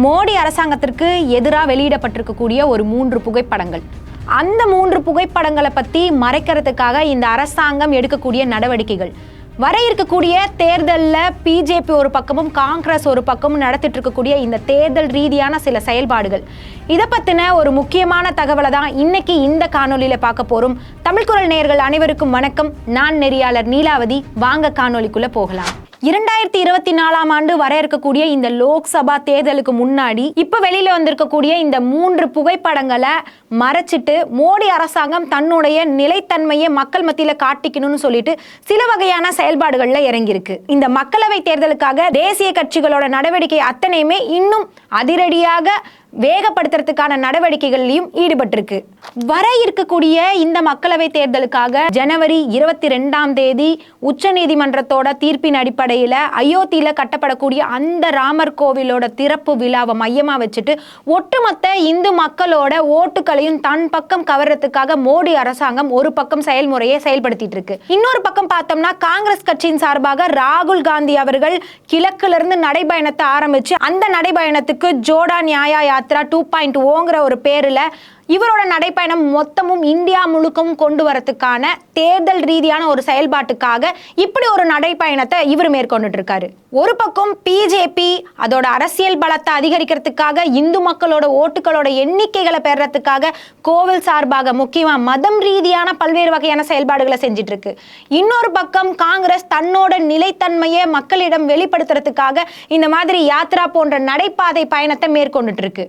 மோடி அரசாங்கத்திற்கு எதிராக வெளியிடப்பட்டிருக்கக்கூடிய ஒரு மூன்று புகைப்படங்கள். அந்த மூன்று புகைப்படங்களை பற்றி மறைக்கிறதுக்காக இந்த அரசாங்கம் எடுக்கக்கூடிய நடவடிக்கைகள். வர இருக்கக்கூடிய தேர்தலில் பிஜேபி ஒரு பக்கமும் காங்கிரஸ் ஒரு பக்கமும் நடத்திட்டு இருக்கக்கூடிய இந்த தேர்தல் ரீதியான சில செயல்பாடுகள். இதை பற்றின ஒரு முக்கியமான தகவலை தான் இன்னைக்கு இந்த காணொலியில் பார்க்க போகிறோம் தமிழ்குரல் நேயர்கள் அனைவருக்கும் வணக்கம். நான் நெறியாளர் நீலாவதி. வாங்க காணொலிக்குள்ளே போகலாம். இரண்டாயிரத்தி இருபத்தி நாலாம் ஆண்டு வர இருக்கக்கூடிய இந்த லோக்சபா தேர்தலுக்கு முன்னாடி இப்ப வெளியில வந்திருக்கக்கூடிய இந்த மூன்று புகைப்படங்களை மறைச்சிட்டு மோடி அரசாங்கம் தன்னுடைய நிலைத்தன்மையை மக்கள் மத்தியில காட்டிக்கணும்னு சொல்லிட்டு சில வகையான செயல்பாடுகள்ல இறங்கியிருக்கு. இந்த மக்களவை தேர்தலுக்காக தேசிய கட்சிகளோட நடவடிக்கை அத்தனையுமே இன்னும் அதிரடியாக வேகப்படுத்துறதுக்கான நடவடிக்கைகள்லையும் ஈடுபட்டிருக்கு. வர இருக்கக்கூடிய இந்த மக்களவை தேர்தலுக்காக ஜனவரி இருபத்தி ரெண்டாம் தேதி உச்சநீதிமன்றத்தோட தீர்ப்பின் அடிப்படையில் அயோத்தியில கட்டப்படக்கூடிய அந்த ராமர் கோவிலோட திறப்பு விழாவை மையமா வச்சுட்டு ஒட்டுமொத்த இந்து மக்களோட ஓட்டுகளையும் தன் பக்கம் கவர்றதுக்காக மோடி அரசாங்கம் ஒரு பக்கம் செயல்முறையை செயல்படுத்திட்டு இருக்கு. இன்னொரு பக்கம் பார்த்தோம்னா காங்கிரஸ் கட்சியின் சார்பாக ராகுல் காந்தி அவர்கள் கிழக்குல இருந்து நடைபயணத்தை ஆரம்பிச்சு அந்த நடைபயணத்துக்கு ஜோடா நியாயா பத்ரா டூ பாயிண்ட் ஓங்கிற ஒரு பேரில் இவரோட நடைப்பயணம் மொத்தமும் இந்தியா முழுக்கவும் கொண்டு வரத்துக்கான தேர்தல் ரீதியான ஒரு செயல்பாட்டுக்காக இப்படி ஒரு நடைப்பயணத்தை இவர் மேற்கொண்டுட்டு இருக்காரு ஒரு பக்கம் பிஜேபி அதோட அரசியல் பலத்தை அதிகரிக்கிறதுக்காக இந்து மக்களோட ஓட்டுகளோட எண்ணிக்கைகளை பெறத்துக்காக கோவில் சார்பாக முக்கியமா மதம் ரீதியான பல்வேறு வகையான செயல்பாடுகளை செஞ்சிட்டு இருக்கு இன்னொரு பக்கம் காங்கிரஸ் தன்னோட நிலைத்தன்மையை மக்களிடம் வெளிப்படுத்துறதுக்காக இந்த மாதிரி யாத்ரா போன்ற நடைபாதை பயணத்தை மேற்கொண்டுட்டு இருக்கு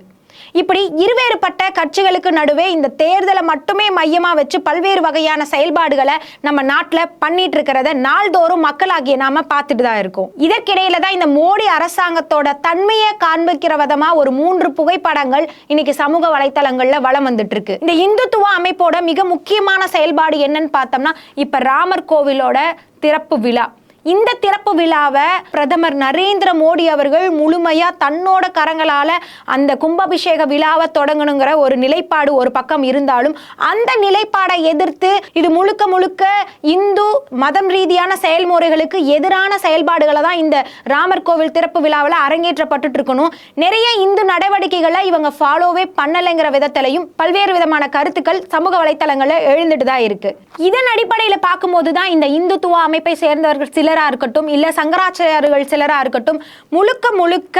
இப்படி இருவேறுபட்ட கட்சிகளுக்கு நடுவே இந்த தேர்தலை மட்டுமே மையமாக வச்சு பல்வேறு வகையான செயல்பாடுகளை நம்ம நாட்டில் பண்ணிட்டு இருக்கிறத நாள்தோறும் மக்களாகிய நாம பார்த்துட்டு தான் இருக்கோம். இதற்கிடையில தான் இந்த மோடி அரசாங்கத்தோட தன்மையை காண்பிக்கிற விதமா ஒரு மூன்று புகைப்படங்கள் இன்னைக்கு சமூக வலைத்தளங்கள்ல வளம் வந்துட்டு இருக்கு இந்த இந்துத்துவ அமைப்போட மிக முக்கியமான செயல்பாடு என்னன்னு பார்த்தோம்னா இப்ப ராமர் கோவிலோட திறப்பு விழா. இந்த திறப்பு விழாவை பிரதமர் நரேந்திர மோடி அவர்கள் முழுமையா தன்னோட கரங்களால அந்த கும்பாபிஷேக விழாவை தொடங்கணுங்கிற ஒரு நிலைப்பாடு ஒரு பக்கம் இருந்தாலும் அந்த நிலைப்பாடை எதிர்த்து இது முழுக்க முழுக்க இந்து மதம் ரீதியான செயல்முறைகளுக்கு எதிரான செயல்பாடுகளை தான் இந்த ராமர் கோவில் திறப்பு விழாவில் அரங்கேற்றப்பட்டு இருக்கணும். நிறைய இந்து நடவடிக்கைகளை இவங்க ஃபாலோவே பண்ணலைங்கிற விதத்திலையும் பல்வேறு விதமான கருத்துக்கள் சமூக வலைத்தளங்களில் எழுந்துட்டு தான் இருக்கு. இதன் அடிப்படையில் பார்க்கும்போது தான் இந்த இந்துத்துவ அமைப்பை சேர்ந்தவர்கள் சிலராக இருக்கட்டும் இல்ல சங்கராச்சாரியர்கள் சிலரா இருக்கட்டும் முழுக்க முழுக்க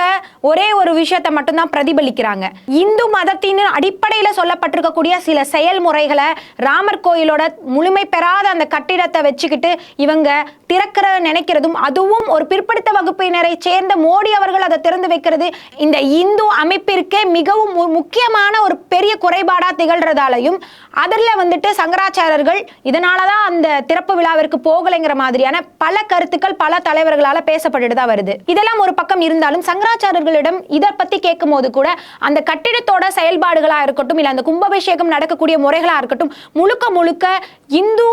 ஒரே ஒரு விஷயத்தை மட்டும்தான் பிரதிபலிக்கிறாங்க. இந்து மதத்தின் அடிப்படையில் சொல்லப்பட்டிருக்கக்கூடிய சில செயல்முறைகளை ராமர் கோயிலோட முழுமை பெறாத அந்த கட்டிடத்தை வச்சுக்கிட்டு இவங்க திறக்கிற நினைக்கிறதும் அதுவும் ஒரு பிற்படுத்த வகுப்பினரை சேர்ந்த மோடி அவர்கள் அதை திறந்து வைக்கிறது இந்த இந்து அமைப்பிற்கே மிகவும் முக்கியமான ஒரு பெரிய குறைபாடா திகழ்றதாலையும் அதில் வந்துட்டு சங்கராச்சாரியர்கள் இதனால தான் அந்த திறப்பு விழாவிற்கு போகலைங்கிற மாதிரியான பல கரு கருத்துக்கள் பல தலைவர்களால பேசப்பட்டுட்டு தான் வருது. இதெல்லாம் ஒரு பக்கம் இருந்தாலும் சங்கராச்சாரர்களிடம் இதை பத்தி கேட்கும் போது கூட அந்த கட்டிடத்தோட செயல்பாடுகளா இருக்கட்டும் இல்ல அந்த கும்பாபிஷேகம் நடக்கக்கூடிய முறைகளா இருக்கட்டும் முழுக்க முழுக்க இந்து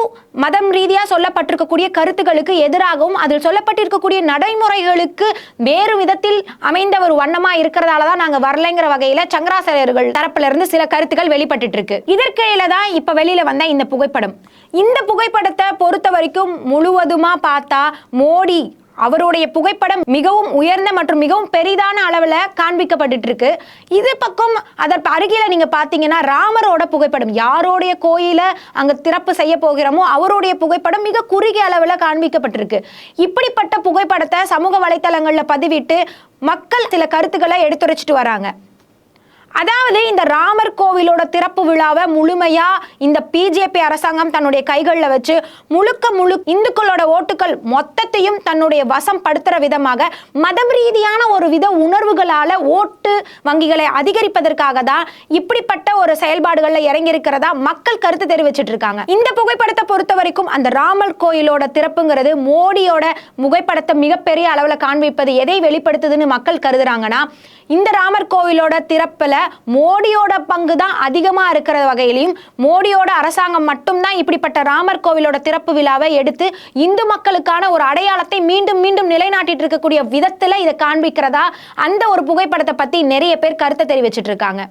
மதம் ரீதியா சொல்லப்பட்டிருக்கக்கூடிய கருத்துக்களுக்கு எதிராகவும் அதில் சொல்லப்பட்டிருக்கக்கூடிய நடைமுறைகளுக்கு வேறு விதத்தில் அமைந்த ஒரு வண்ணமா இருக்கிறதால தான் நாங்க வரலைங்கிற வகையில சங்கராச்சாரியர்கள் தரப்புல இருந்து சில கருத்துக்கள் வெளிப்பட்டு இருக்கு இதற்கிடையில தான் இப்ப வெளியில வந்த இந்த புகைப்படம். இந்த புகைப்படத்தை பொறுத்த வரைக்கும் முழுவதுமா பார்த்தா மோடி அவருடைய புகைப்படம் மிகவும் உயர்ந்த மற்றும் மிகவும் பெரிதான அளவில் காண்பிக்கப்பட்டுட்டு இருக்கு இது பக்கம் அதற்கு அருகில நீங்க பார்த்தீங்கன்னா ராமரோட புகைப்படம் யாரோடைய கோயில அங்க திறப்பு செய்ய போகிறோமோ அவருடைய புகைப்படம் மிக குறுகிய அளவில் காண்பிக்கப்பட்டிருக்கு. இப்படிப்பட்ட புகைப்படத்தை சமூக வலைதளங்களில் பதிவிட்டு மக்கள் சில கருத்துக்களை எடுத்துரைச்சிட்டு வராங்க. அதாவது இந்த ராமர் கோவிலோட திறப்பு விழாவை முழுமையா இந்த பிஜேபி அரசாங்கம் தன்னுடைய கைகளில் வச்சு முழுக்க முழு இந்துக்களோட ஓட்டுகள் மொத்தத்தையும் தன்னுடைய வசம் படுத்துற விதமாக மதம் ரீதியான ஒரு வித உணர்வுகளால ஓட்டு வங்கிகளை அதிகரிப்பதற்காக தான் இப்படிப்பட்ட ஒரு செயல்பாடுகளில் இறங்கி இருக்கிறதா மக்கள் கருத்து தெரிவிச்சிட்டு இருக்காங்க. இந்த புகைப்படத்தை பொறுத்த வரைக்கும் அந்த ராமர் கோயிலோட திறப்புங்கிறது மோடியோட புகைப்படத்தை மிகப்பெரிய அளவில் காண்பிப்பது எதை வெளிப்படுத்துதுன்னு மக்கள் கருதுறாங்கன்னா இந்த ராமர் கோவிலோட திறப்பில் மோடியோட பங்கு தான் அதிகமாக இருக்கிற வகையிலையும் மோடியோட அரசாங்கம் மட்டும்தான் இப்படிப்பட்ட ராமர் கோவிலோட திறப்பு விழாவை எடுத்து இந்து மக்களுக்கான ஒரு அடையாளத்தை மீண்டும் மீண்டும் நிலைநாட்டிட்டு இருக்கக்கூடிய விதத்தில் இதை காண்பிக்கிறதா அந்த ஒரு புகைப்படத்தை பற்றி நிறைய பேர் கருத்தை தெரிவிச்சிட்டு இருக்காங்க.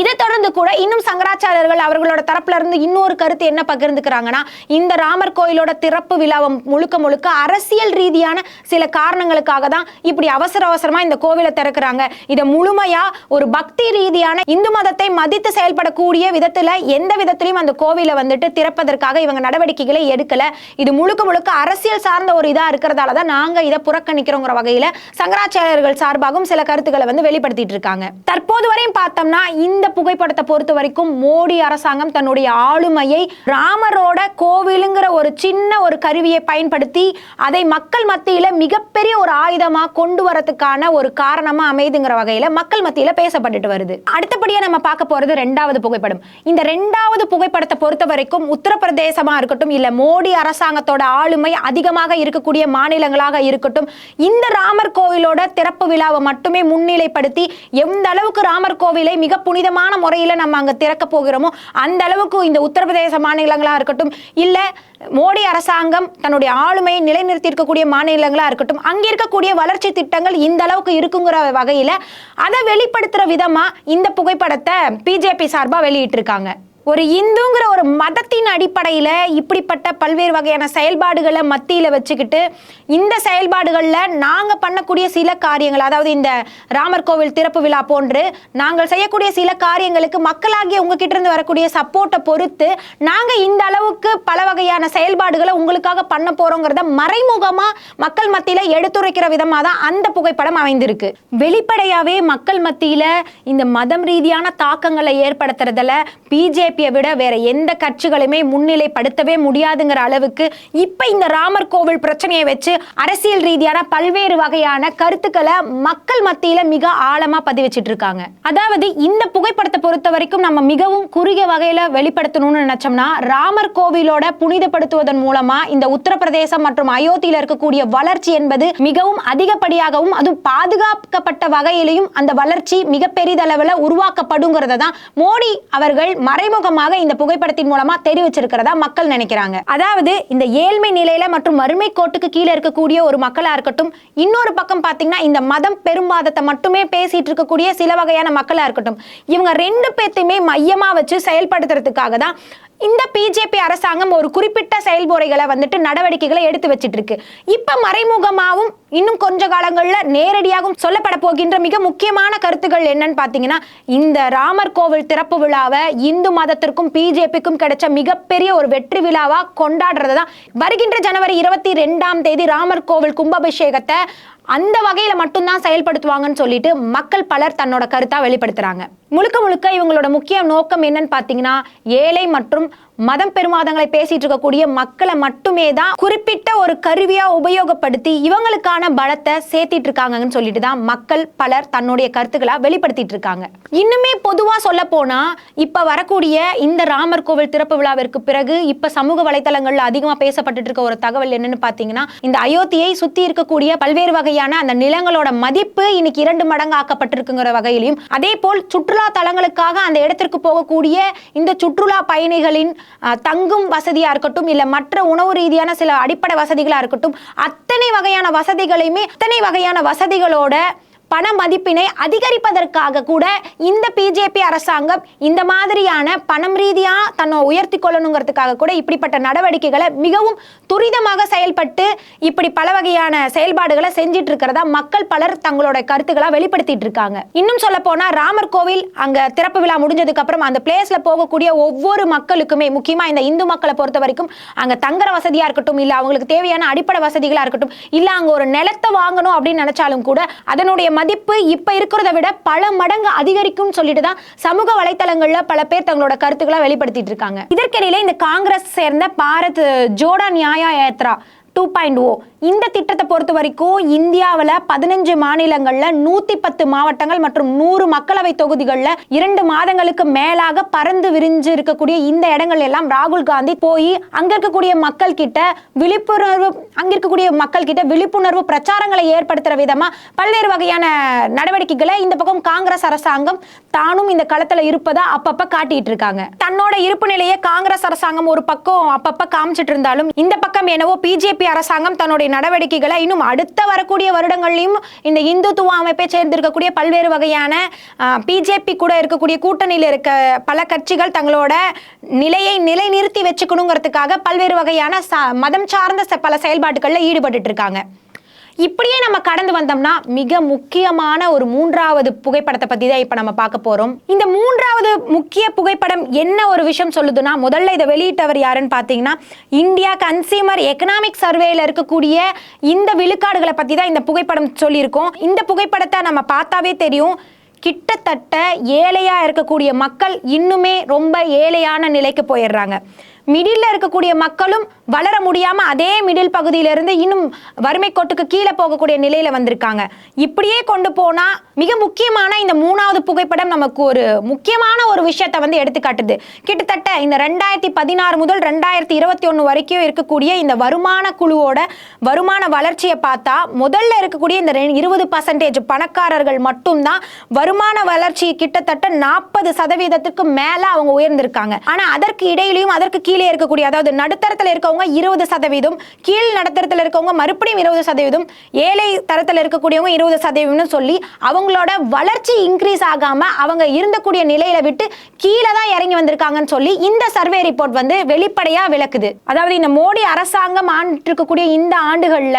இதை தொடர்ந்து கூட இன்னும் சங்கராச்சாரியர்கள் அவர்களோட தரப்புல இருந்து இன்னொரு கருத்து என்ன பகிர்ந்துக்கிறாங்கன்னா இந்த ராமர் கோயிலோட திறப்பு விழாவை முழுக்க முழுக்க அரசியல் ரீதியான சில காரணங்களுக்காக தான் இப்படி அவசர அவசரமா இந்த கோவிலை திறக்கிறாங்க. இதை முழுமையா ஒரு பக்தி ரீதியான இந்து மதத்தை மதித்து செயல்படக்கூடிய விதத்துல எந்த விதத்திலையும் அந்த கோவிலை வந்துட்டு திறப்பதற்காக இவங்க நடவடிக்கைகளை எடுக்கல. இது முழுக்க முழுக்க அரசியல் சார்ந்த ஒரு இதா இருக்கிறதால தான் நாங்க இதை புறக்கணிக்கிறோங்கிற வகையில சங்கராச்சாரியர்கள் சார்பாகவும் சில கருத்துக்களை வந்து வெளிப்படுத்திட்டு இருக்காங்க. தற்போது வரையும் பார்த்தோம்னா இந்த புகைப்படத்தை பொறுத்த வரைக்கும் மோடி அரசாங்கம் தன்னுடைய ஆளுமையை ராமரோட கோவிலுங்கிற ஒரு சின்ன ஒரு கருவியை பயன்படுத்தி அதை மக்கள் மத்தியில மிகப்பெரிய ஒரு ஆயுதமா கொண்டு வரதுக்கான ஒரு காரணமா அமைதுங்கிற வகையில மக்கள் மத்தியில பேசப்பட்டுட்டு வருது. அடுத்தபடியா நம்ம பார்க்க போறது ரெண்டாவது புகைப்படம். இந்த ரெண்டாவது புகைப்படத்தை பொறுத்த வரைக்கும் உத்தரப்பிரதேசமா இருக்கட்டும் இல்ல மோடி அரசாங்கத்தோட ஆளுமை அதிகமாக இருக்கக்கூடிய மாநிலங்களாக இருக்கட்டும் இந்த ராமர் கோவிலோட திறப்பு விழாவை மட்டுமே முன்னிலைப்படுத்தி எந்த அளவுக்கு ராமர் கோவிலை மிக புனித விதமான முறையில் நம்ம அங்கே திறக்க போகிறோமோ அந்த அளவுக்கு இந்த உத்தரப்பிரதேச மாநிலங்களாக இருக்கட்டும் இல்லை மோடி அரசாங்கம் தன்னுடைய ஆளுமையை நிலைநிறுத்தி இருக்கக்கூடிய மாநிலங்களாக இருக்கட்டும் அங்கே இருக்கக்கூடிய வளர்ச்சி திட்டங்கள் இந்த அளவுக்கு இருக்குங்கிற வகையில் அதை வெளிப்படுத்துகிற விதமாக இந்த புகைப்படத்தை பிஜேபி சார்பாக வெளியிட்டிருக்காங்க. ஒரு இந்துங்கிற ஒரு மதத்தின் அடிப்படையில் இப்படிப்பட்ட பல்வேறு வகையான செயல்பாடுகளை மத்தியில் வச்சுக்கிட்டு இந்த செயல்பாடுகளில் நாங்கள் பண்ணக்கூடிய சில காரியங்கள் அதாவது இந்த ராமர் கோவில் திறப்பு விழா போன்று நாங்கள் செய்யக்கூடிய சில காரியங்களுக்கு மக்களாகிய உங்ககிட்ட இருந்து வரக்கூடிய சப்போர்ட்டை பொறுத்து நாங்கள் இந்த அளவுக்கு பல வகையான செயல்பாடுகளை உங்களுக்காக பண்ண போகிறோங்கிறத மறைமுகமாக மக்கள் மத்தியில் எடுத்துரைக்கிற விதமாக தான் அந்த புகைப்படம் அமைந்திருக்கு. வெளிப்படையாகவே மக்கள் மத்தியில் இந்த மதம் ரீதியான தாக்கங்களை ஏற்படுத்துறதில் பிஜே பிஜேபியை விட வேற எந்த கட்சிகளுமே முன்னிலைப்படுத்தவே முடியாதுங்கிற அளவுக்கு இப்ப இந்த ராமர் கோவில் பிரச்சனையை வச்சு அரசியல் ரீதியான பல்வேறு வகையான கருத்துக்களை மக்கள் மத்தியில மிக ஆழமா பதிவிச்சிட்டு இருக்காங்க. அதாவது இந்த புகைப்படத்தை பொறுத்த வரைக்கும் நம்ம மிகவும் குறுகிய வகையில வெளிப்படுத்தணும்னு நினைச்சோம்னா ராமர் கோவிலோட புனிதப்படுத்துவதன் மூலமா இந்த உத்தரப்பிரதேசம் மற்றும் அயோத்தியில இருக்கக்கூடிய வளர்ச்சி என்பது மிகவும் அதிகப்படியாகவும் அதுவும் பாதுகாக்கப்பட்ட வகையிலையும் அந்த வளர்ச்சி மிக பெரிதளவில் உருவாக்கப்படுங்கிறத தான் மோடி அவர்கள் மறைமுக மறைமுகமாக இந்த புகைப்படத்தின் மூலமா தெரிவிச்சிருக்கிறதா மக்கள் நினைக்கிறாங்க. அதாவது இந்த ஏழ்மை நிலையில மற்றும் வறுமை கோட்டுக்கு கீழே இருக்கக்கூடிய ஒரு மக்களா இருக்கட்டும் இன்னொரு பக்கம் பாத்தீங்கன்னா இந்த மதம் பெரும்பாதத்தை மட்டுமே பேசிட்டு இருக்கக்கூடிய சில வகையான மக்களா இருக்கட்டும் இவங்க ரெண்டு பேர்த்தையுமே மையமா வச்சு செயல்படுத்துறதுக்காக தான் இந்த பிஜேபி அரசாங்கம் ஒரு குறிப்பிட்ட செயல்முறைகளை வந்துட்டு நடவடிக்கைகளை எடுத்து வச்சிட்டு இருக்கு இப்ப மறைமுகமாகவும் இன்னும் கொஞ்ச காலங்களில் நேரடியாகவும் சொல்லப்பட போகின்ற மிக முக்கியமான கருத்துக்கள் என்னன்னு பார்த்தீங்கன்னா இந்த ராமர் கோவில் திறப்பு விழாவை இந்து மதத்திற்கும் பிஜேபிக்கும் கிடைச்ச மிகப்பெரிய ஒரு வெற்றி விழாவாக கொண்டாடுறது தான் வருகின்ற ஜனவரி இருபத்தி ரெண்டாம் தேதி ராமர் கோவில் கும்பாபிஷேகத்தை அந்த வகையில மட்டும்தான் செயல்படுத்துவாங்கன்னு சொல்லிட்டு மக்கள் பலர் தன்னோட கருத்தா வெளிப்படுத்துறாங்க. முழுக்க முழுக்க இவங்களோட முக்கிய நோக்கம் என்னன்னு பாத்தீங்கன்னா ஏழை மற்றும் மதம் பெருமாதங்களை பேசிட்டு இருக்கக்கூடிய மக்களை மட்டுமே தான் குறிப்பிட்ட ஒரு கருவியா உபயோகப்படுத்தி இவங்களுக்கான பலத்தை சேர்த்திட்டு இருக்காங்கன்னு சொல்லிட்டு தான் மக்கள் பலர் தன்னுடைய கருத்துக்களா வெளிப்படுத்திட்டு இருக்காங்க. இன்னுமே பொதுவா சொல்ல போனா இப்ப வரக்கூடிய இந்த ராமர் கோவில் திறப்பு விழாவிற்கு பிறகு இப்ப சமூக வலைதளங்கள்ல அதிகமா பேசப்பட்டு இருக்க ஒரு தகவல் என்னன்னு பாத்தீங்கன்னா இந்த அயோத்தியை சுத்தி இருக்கக்கூடிய பல்வேறு வகையான அந்த நிலங்களோட மதிப்பு இன்னைக்கு இரண்டு மடங்கு ஆக்கப்பட்டிருக்குங்கிற வகையிலையும் அதே போல் சுற்றுலா தலங்களுக்காக அந்த இடத்திற்கு போகக்கூடிய இந்த சுற்றுலா பயணிகளின் தங்கும் வசதியாக இருக்கட்டும் இல்லை மற்ற உணவு ரீதியான சில அடிப்படை வசதிகளாக இருக்கட்டும் அத்தனை வகையான வசதிகளையுமே அத்தனை வகையான வசதிகளோட பண மதிப்பினை அதிகரிப்பதற்காக கூட இந்த பிஜேபி அரசாங்கம் இந்த மாதிரியான பணம் ரீதியா தன்னை உயர்த்தி கொள்ளணுங்கிறதுக்காக கூட இப்படிப்பட்ட நடவடிக்கைகளை மிகவும் துரிதமாக செயல்பட்டு இப்படி பல வகையான செயல்பாடுகளை செஞ்சிட்டு இருக்கிறதா மக்கள் பலர் தங்களோட கருத்துக்களை வெளிப்படுத்திட்டு இருக்காங்க இன்னும் சொல்ல போனா ராமர் கோவில் அங்க திறப்பு விழா முடிஞ்சதுக்கு அப்புறம் அந்த பிளேஸ்ல போகக்கூடிய ஒவ்வொரு மக்களுக்குமே முக்கியமா இந்த இந்து மக்களை பொறுத்த வரைக்கும் அங்க தங்குற வசதியா இருக்கட்டும் இல்ல அவங்களுக்கு தேவையான அடிப்படை வசதிகளா இருக்கட்டும் இல்ல அங்க ஒரு நிலத்தை வாங்கணும் அப்படின்னு நினைச்சாலும் கூட அதனுடைய மதிப்பு இப்ப இருக்கிறத விட பல மடங்கு அதிகரிக்கும் சொல்லிட்டு தான் சமூக வலைத்தளங்களில் பல பேர் தங்களோட கருத்துக்களை வெளிப்படுத்திட்டு இருக்காங்க. இதற்கிடையில இந்த காங்கிரஸ் சேர்ந்த Bharat Jodo Nyay Yatra two point O oh இந்த திட்டத்தை பொறுத்த வரைக்கும் இந்தியாவில் பதினஞ்சு மாநிலங்களில் நூற்றி பத்து மாவட்டங்கள் மற்றும் நூறு மக்களவை தொகுதிகளில் இரண்டு மாதங்களுக்கு மேலாக பறந்து விரிஞ்சு இருக்கக்கூடிய இந்த இடங்கள் எல்லாம் ராகுல் காந்தி போய் அங்க இருக்கக்கூடிய மக்கள் கிட்ட விழிப்புணர்வு அங்க இருக்கக்கூடிய மக்கள் கிட்ட விழிப்புணர்வு பிரச்சாரங்களை ஏற்படுத்துற விதமா பல்வேறு வகையான நடவடிக்கைகளை இந்த பக்கம் காங்கிரஸ் அரசாங்கம் தானும் இந்த களத்துல இருப்பதா அப்பப்ப காட்டிட்டு இருக்காங்க. தன்னோட இருப்பு நிலையை காங்கிரஸ் அரசாங்கம் ஒரு பக்கம் அப்பப்ப காமிச்சிட்டு இருந்தாலும் இந்த பக்கம் என்னவோ பிஜேபி அரசாங்கம் தன்னுடைய நடவடிக்கைகளை இன்னும் அடுத்த வரக்கூடிய வருடங்கள்லையும் இந்த இந்துத்துவ அமைப்பை சேர்ந்திருக்கக்கூடிய பல்வேறு வகையான பிஜேபி கூட இருக்கக்கூடிய கூட்டணியில் இருக்க பல கட்சிகள் தங்களோட நிலையை நிலைநிறுத்தி வச்சுக்கணுங்கிறதுக்காக பல்வேறு வகையான மதம் சார்ந்த பல செயல்பாடுகளில் ஈடுபட்டுட்டு இருக்காங்க. இப்படியே நம்ம கடந்து வந்தோம்னா மிக முக்கியமான ஒரு மூன்றாவது புகைப்படத்தை பத்தி தான் இப்ப நம்ம பார்க்க போறோம். இந்த மூன்றாவது முக்கிய புகைப்படம் என்ன ஒரு விஷயம் சொல்லுதுன்னா முதல்ல இதை வெளியிட்டவர் யாருன்னு பார்த்தீங்கன்னா இந்தியா கன்சியூமர் எக்கனாமிக் சர்வேல இருக்கக்கூடிய இந்த விழுக்காடுகளை பத்தி தான் இந்த புகைப்படம் சொல்லியிருக்கோம். இந்த புகைப்படத்தை நம்ம பார்த்தாவே தெரியும். கிட்டத்தட்ட ஏழையா இருக்கக்கூடிய மக்கள் இன்னுமே ரொம்ப ஏழையான நிலைக்கு போயிடுறாங்க. மிடில் இருக்கக்கூடிய மக்களும் வளர முடியாம அதே மிடில் பகுதியிலிருந்து இன்னும் வறுமை கோட்டுக்கு கீழே போகக்கூடிய நிலையில வந்திருக்காங்க. இப்படியே கொண்டு போனா மிக முக்கியமான இந்த மூணாவது புகைப்படம் நமக்கு ஒரு முக்கியமான ஒரு விஷயத்த வந்து எடுத்துக்காட்டுது. கிட்டத்தட்ட இந்த ரெண்டாயிரத்தி பதினாறு முதல் ரெண்டாயிரத்தி இருபத்தி ஒன்று வரைக்கும் இருக்கக்கூடிய இந்த வருமான குழுவோட வருமான வளர்ச்சியை பார்த்தா முதல்ல இருக்கக்கூடிய இந்த இருபது பர்சன்டேஜ் பணக்காரர்கள் மட்டும்தான் வருமான வளர்ச்சி கிட்டத்தட்ட நாற்பது சதவீதத்துக்கு மேல அவங்க உயர்ந்திருக்காங்க. ஆனா அதற்கு இடையிலையும் அதற்கு கீழே இருக்கக்கூடிய அதாவது நடுத்தரத்தில் இருக்கவங்க இருபது சதவீதம் கீழ் நடுத்தரத்தில் இருக்கவங்க மறுபடியும் இருபது சதவீதம் ஏழை தரத்தில் இருக்கக்கூடியவங்க இருபது சதவீதம்னு சொல்லி அவங்களோட வளர்ச்சி இன்க்ரீஸ் ஆகாம அவங்க இருந்தக்கூடிய நிலையில விட்டு கீழே தான் இறங்கி வந்திருக்காங்கன்னு சொல்லி இந்த சர்வே ரிப்போர்ட் வந்து வெளிப்படையா விளக்குது. அதாவது இந்த மோடி அரசாங்கம் ஆண்டிருக்கக்கூடிய இந்த ஆண்டுகள்ல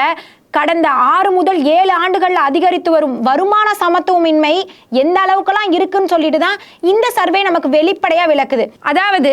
கடந்த ஆறு முதல் ஏழு ஆண்டுகளில் அதிகரித்து வரும் வருமான சமத்துவமின்மை எந்த அளவுக்கெல்லாம் இருக்குன்னு சொல்லிட்டு தான் இந்த சர்வே நமக்கு வெளிப்படையாக விளக்குது. அதாவது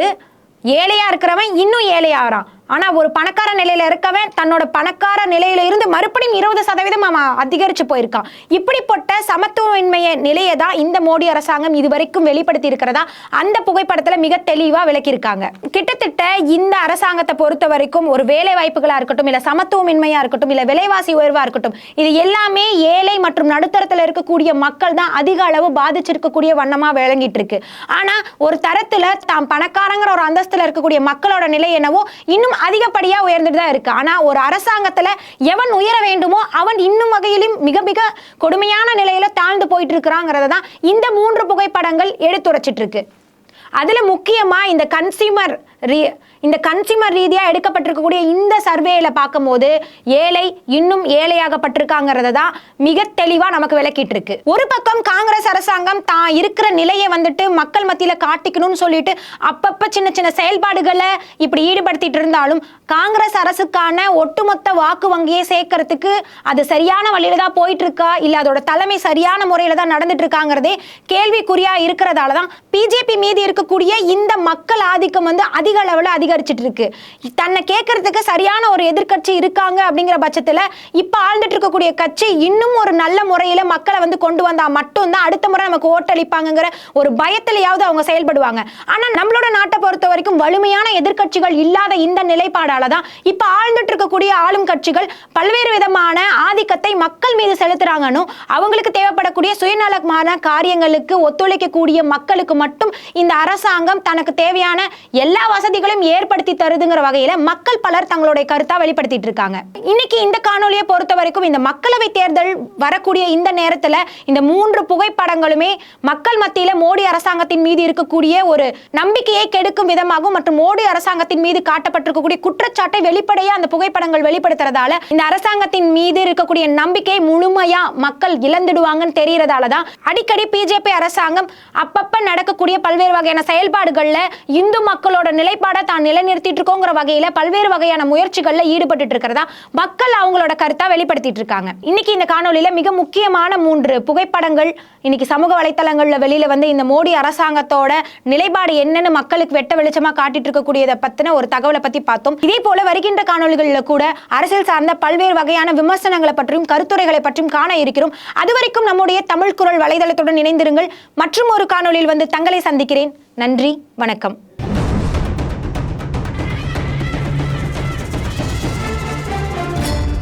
ஏழையா இருக்கிறவன் இன்னும் ஏழையாகிறான். ஆனா ஒரு பணக்கார நிலையில இருக்கவன் தன்னோட பணக்கார நிலையில இருந்து மறுபடியும் இருபது சதவீதம் அவன் அதிகரிச்சு போயிருக்கான். இப்படிப்பட்ட சமத்துவமின்மைய நிலையை தான் இந்த மோடி அரசாங்கம் இதுவரைக்கும் வெளிப்படுத்தி இருக்கிறதா அந்த புகைப்படத்துல மிக தெளிவா விளக்கியிருக்காங்க. கிட்டத்தட்ட இந்த அரசாங்கத்தை பொறுத்த வரைக்கும் ஒரு வேலை வாய்ப்புகளா இருக்கட்டும் இல்ல சமத்துவமின்மையா இருக்கட்டும் இல்ல விலைவாசி உயர்வா இருக்கட்டும் இது எல்லாமே ஏழை மற்றும் நடுத்தரத்துல இருக்கக்கூடிய மக்கள் தான் அதிக அளவு பாதிச்சிருக்கக்கூடிய வண்ணமா விளங்கிட்டு இருக்கு. ஆனா ஒரு தரத்துல தாம் பணக்காரங்கிற ஒரு அந்தஸ்துல இருக்கக்கூடிய மக்களோட நிலை என்னவோ இன்னும் அதிகப்படியா உயர்ந்துட்டு தான் இருக்கு. ஆனா ஒரு அரசாங்கத்துல எவன் உயர வேண்டுமோ அவன் இன்னும் வகையிலும் மிக மிக கொடுமையான நிலையில தாழ்ந்து போயிட்டு இருக்கிறாங்கிறத தான் இந்த மூன்று புகைப்படங்கள் எடுத்துரைச்சிட்டு இருக்கு. அதுல முக்கியமா இந்த கன்சியூமர் இந்த கன்சியூமர் ரீதியாக எடுக்கப்பட்டிருக்கக்கூடிய இந்த சர்வேயில் பார்க்கும்போது ஏழை இன்னும் ஏழையாகப்பட்டிருக்காங்கிறத தான் மிக தெளிவாக நமக்கு விளக்கிட்டு இருக்கு ஒரு பக்கம் காங்கிரஸ் அரசாங்கம் தான் இருக்கிற நிலையை வந்துட்டு மக்கள் மத்தியில் காட்டிக்கணும்னு சொல்லிட்டு அப்பப்போ சின்ன சின்ன செயல்பாடுகளை இப்படி ஈடுபடுத்திட்டு இருந்தாலும் காங்கிரஸ் அரசுக்கான ஒட்டுமொத்த வாக்கு வங்கியை சேர்க்கறதுக்கு அது சரியான வழியில தான் போயிட்டு இருக்கா இல்ல அதோட தலைமை சரியான முறையில தான் நடந்துட்டு இருக்காங்கிறதே கேள்விக்குறியா இருக்கிறதால தான் பிஜேபி மீது இருக்கக்கூடிய இந்த மக்கள் ஆதிக்கம் வந்து அதிக அளவில் அதிகரிச்சிட்டு இருக்கு தன்னை கேட்கறதுக்கு சரியான ஒரு எதிர்க்கட்சி இருக்காங்க அப்படிங்கிற பட்சத்துல இப்ப ஆழ்ந்துட்டு இருக்கக்கூடிய கட்சி இன்னும் ஒரு நல்ல முறையில மக்களை வந்து கொண்டு வந்தா மட்டும்தான் அடுத்த முறை நமக்கு ஓட்டளிப்பாங்கங்கிற ஒரு பயத்திலையாவது அவங்க செயல்படுவாங்க. ஆனா நம்மளோட நாட்டை பொறுத்த வரைக்கும் வலிமையான எதிர்க்கட்சிகள் இல்லாத இந்த நிலைப்பாடால தான் இப்ப ஆழ்ந்துட்டு இருக்கக்கூடிய ஆளும் கட்சிகள் பல்வேறு விதமான ஆதிக்கத்தை மக்கள் மீது செலுத்துறாங்கன்னு அவங்களுக்கு தேவைப்படக்கூடிய சுயநலமான காரியங்களுக்கு ஒத்துழைக்கக்கூடிய மக்களுக்கு மட்டும் இந்த அரசாங்கம் தனக்கு தேவையான எல்லா வசதிகளையும் ஏற்படுத்தி தருதுங்கிற வகையில மக்கள் பலர் தங்களுடைய கருத்தா வெளிப்படுத்திட்டு இருக்காங்க. இன்னைக்கு இந்த காணொலியை பொறுத்த வரைக்கும் இந்த மக்களவை தேர்தல் வரக்கூடிய இந்த நேரத்துல இந்த மூன்று புகைப்படங்களுமே மக்கள் மத்தியில மோடி அரசாங்கத்தின் மீது இருக்கக்கூடிய ஒரு நம்பிக்கையை கெடுக்கும் விதமாகவும் மற்றும் மோடி அரசாங்கத்தின் மீது காட்டப்பட்டிருக்கக்கூடிய குற்ற குற்றச்சாட்டை வெளிப்படையா அந்த புகைப்படங்கள் வெளிப்படுத்துறதால இந்த அரசாங்கத்தின் மீது இருக்கக்கூடிய நம்பிக்கை முழுமையா மக்கள் இழந்துடுவாங்கன்னு தெரியறதால தான் அடிக்கடி பிஜேபி அரசாங்கம் அப்பப்ப நடக்கக்கூடிய பல்வேறு வகையான செயல்பாடுகள்ல இந்து மக்களோட நிலைப்பாடை தான் நிலைநிறுத்திட்டு இருக்கோங்கிற வகையில பல்வேறு வகையான முயற்சிகள்ல ஈடுபட்டு இருக்கிறதா மக்கள் அவங்களோட கருத்தா வெளிப்படுத்திட்டு இருக்காங்க இன்னைக்கு இந்த காணொலியில மிக முக்கியமான மூன்று புகைப்படங்கள் இன்னைக்கு சமூக வலைத்தளங்கள்ல வெளியில வந்து இந்த மோடி அரசாங்கத்தோட நிலைப்பாடு என்னன்னு மக்களுக்கு வெட்ட வெளிச்சமா காட்டிட்டு இருக்கக்கூடியதை பத்தின ஒரு தகவலை பத்தி பார்த்தோம். இதே போல வருகின்ற காணொலிகளில் கூட அரசியல் சார்ந்த பல்வேறு வகையான விமர்சனங்களை பற்றியும் கருத்துரைகளை பற்றியும் காண இருக்கிறோம். அதுவரைக்கும் நம்முடைய தமிழ் குரல் வலைதளத்துடன் இணைந்திருங்கள். மற்றும் ஒரு காணொலியில் வந்து தங்களை சந்திக்கிறேன். நன்றி வணக்கம்.